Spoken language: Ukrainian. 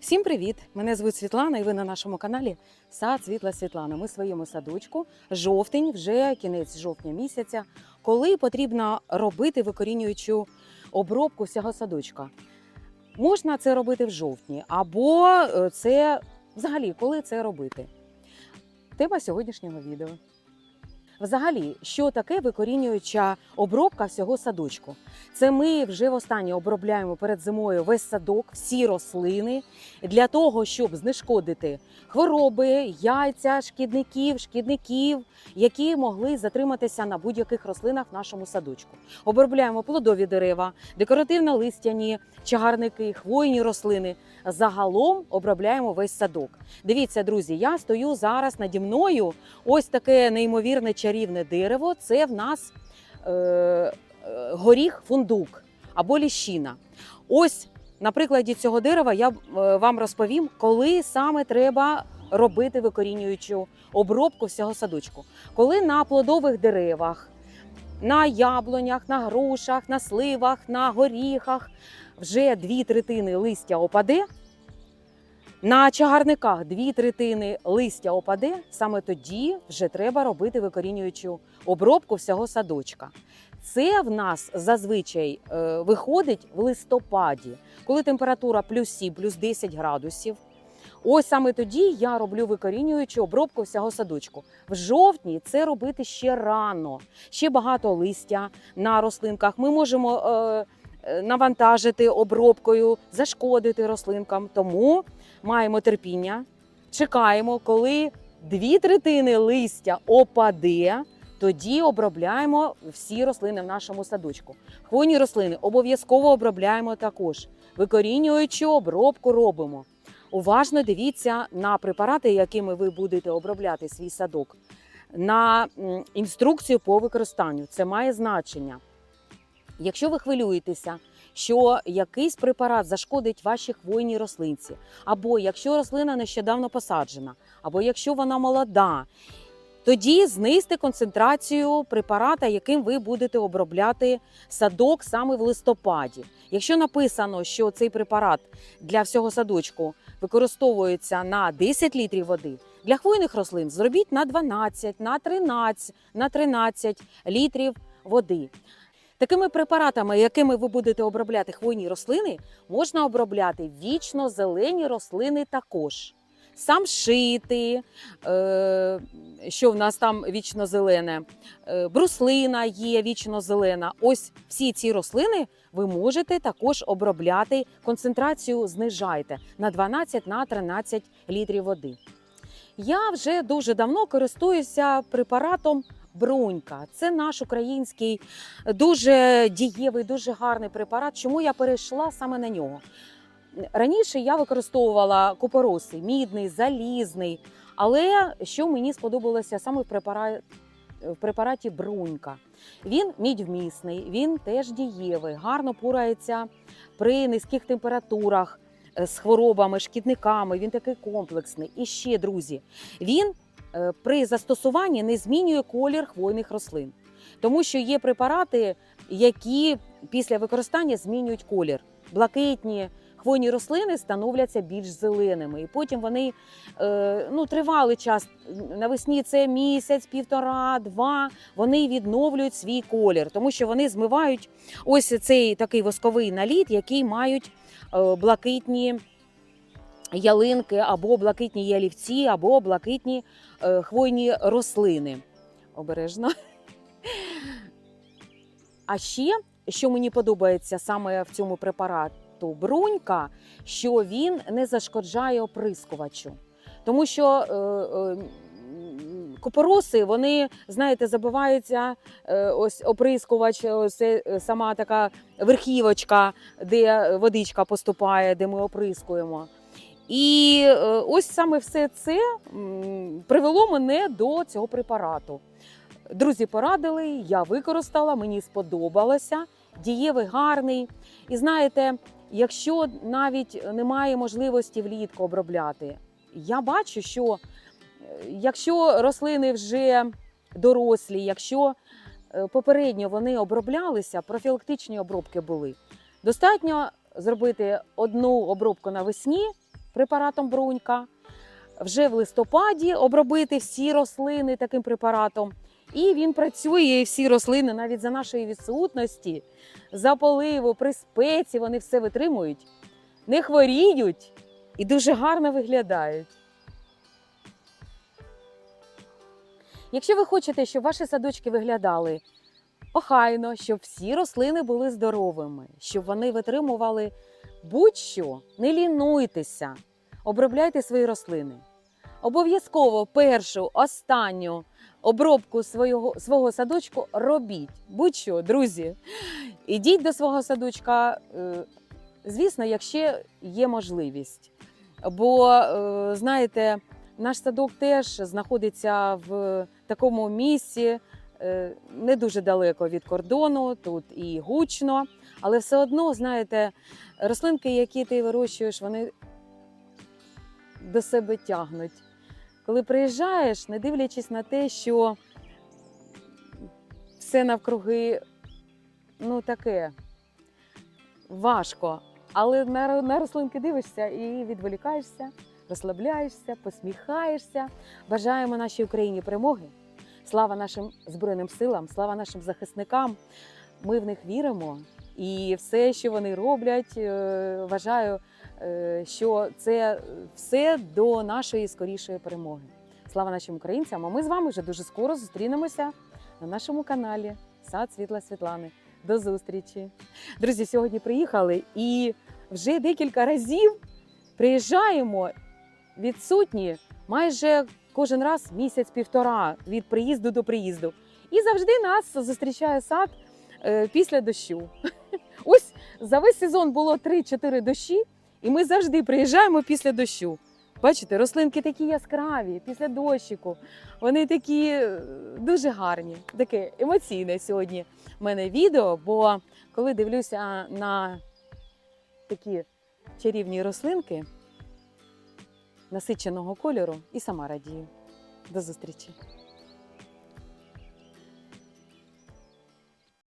Всім привіт! Мене звуть Світлана, і ви на нашому каналі Сад Світла Світлана. Ми в своєму садочку. Жовтень, вже кінець жовтня місяця, коли потрібно робити викорінюючу обробку всього садочка. Можна це робити в жовтні, або е, це взагалі коли це робити. Тема сьогоднішнього відео. Взагалі, що таке викорінююча обробка всього садочку? Це ми вже востаннє обробляємо перед зимою весь садок, всі рослини для того, щоб знешкодити хвороби, яйця, шкідників, шкідників, які могли затриматися на будь-яких рослинах в нашому садочку. Обробляємо плодові дерева, декоративно-листяні чагарники, хвойні рослини. Загалом обробляємо весь садок. Дивіться, друзі, я стою зараз наді мною. Ось таке неймовірне чарівне дерево. Це в нас е, е, горіх фундук або ліщина. Ось на прикладі цього дерева я е, вам розповім, коли саме треба робити викорінюючу обробку всього садочку. Коли на плодових деревах, на яблунях, на грушах, на сливах, на горіхах вже дві третини листя опаде. На чагарниках дві третини листя опаде, саме тоді вже треба робити викорінюючу обробку всього садочка. Це в нас зазвичай е, виходить в листопаді, коли температура плюс 7, плюс 10 градусів. Ось саме тоді я роблю викорінюючу обробку всього садочку. В жовтні це робити ще рано, ще багато листя на рослинках. Ми можемо е, е, навантажити обробкою, зашкодити рослинкам. Тому маємо терпіння, чекаємо, коли дві третини листя опаде. Тоді обробляємо всі рослини в нашому садочку. Хвойні рослини обов'язково обробляємо також. Викорінюючу обробку робимо. Уважно дивіться на препарати, якими ви будете обробляти свій садок, на інструкцію по використанню. Це має значення. Якщо ви хвилюєтеся, що якийсь препарат зашкодить вашій хвойній рослинці, або якщо рослина нещодавно посаджена, або якщо вона молода, тоді знизьте концентрацію препарата, яким ви будете обробляти садок саме в листопаді. Якщо написано, що цей препарат для всього садочку використовується на 10 літрів води, для хвойних рослин зробіть на 12, на 13, на 13 літрів води. Такими препаратами, якими ви будете обробляти хвойні рослини, можна обробляти вічно зелені рослини також. Самшити, е, що в нас там вічно зелене, е, бруслина є вічно зелена. Ось всі ці рослини ви можете також обробляти. Концентрацію знижайте на 12 на 13 літрів води. Я вже дуже давно користуюся препаратом Брунька. Це наш український дуже дієвий, дуже гарний препарат. Чому я перейшла саме на нього? Раніше я використовувала купороси, мідний, залізний. Але що мені сподобалося саме в препараті, в препараті Брунька? Він мідьвмісний, він теж дієвий, гарно порається при низьких температурах е, з хворобами, шкідниками. Він такий комплексний. І ще, друзі, він при застосуванні не змінює колір хвойних рослин, тому що є препарати, які після використання змінюють колір. Блакитні хвойні рослини становляться більш зеленими, і потім вони е, ну, тривалий час навесні це місяць, півтора, два. Вони відновлюють свій колір, тому що вони змивають ось цей такий восковий наліт, який мають е, блакитні. Ялинки або блакитні ялівці, або блакитні е, хвойні рослини. Обережно. А ще, що мені подобається саме в цьому препарату брунька, що він не зашкоджає оприскувачу. Тому що е, е, купороси, вони, знаєте, забиваються е, ось оприскувач, ось е, сама така верхівочка, де водичка поступає, де ми оприскуємо. І е, ось саме все це привело мене до цього препарату. Друзі порадили, я використала, мені сподобалося. Дієвий гарний. І знаєте, якщо навіть немає можливості влітку обробляти, я бачу, що е, якщо рослини вже дорослі, якщо е, попередньо вони оброблялися, профілактичні обробки були, достатньо зробити одну обробку навесні препаратом брунька, вже в листопаді обробити всі рослини таким препаратом. І він працює, і всі рослини, навіть за нашої відсутності, за поливу, при спеці, вони все витримують, не хворіють і дуже гарно виглядають. Якщо ви хочете, щоб ваші садочки виглядали охайно, щоб всі рослини були здоровими, щоб вони витримували будь-що, не лінуйтеся, обробляйте свої рослини. Обов'язково першу, останню обробку свого, свого садочку робіть. Будь-що, друзі. Ідіть до свого садочка, е, звісно, якщо є можливість. Бо, е, знаєте, наш садок теж знаходиться в такому місці, е, не дуже далеко від кордону, тут і гучно, але все одно, знаєте, рослинки, які ти вирощуєш, вони до себе тягнуть. Коли приїжджаєш, не дивлячись на те, що все навкруги ну таке важко. Але на, на рослинки дивишся і відволікаєшся, розслабляєшся, посміхаєшся. Бажаємо нашій Україні перемоги. Слава нашим Збройним силам, слава нашим захисникам. Ми в них віримо. І все, що вони роблять, е, вважаю, е, що це все до нашої скорішої перемоги. Слава нашим українцям! А ми з вами вже дуже скоро зустрінемося на нашому каналі Сад Світла Світлани. До зустрічі! Друзі, сьогодні приїхали і вже декілька разів приїжджаємо відсутні майже кожен раз місяць-півтора від приїзду до приїзду. І завжди нас зустрічає сад е, після дощу. За весь сезон було 3-4 дощі, і ми завжди приїжджаємо після дощу. Бачите, рослинки такі яскраві після дощику. Вони такі е, дуже гарні. Таке емоційне сьогодні в мене відео, бо коли дивлюся на такі чарівні рослинки насиченого кольору і сама радію. До зустрічі!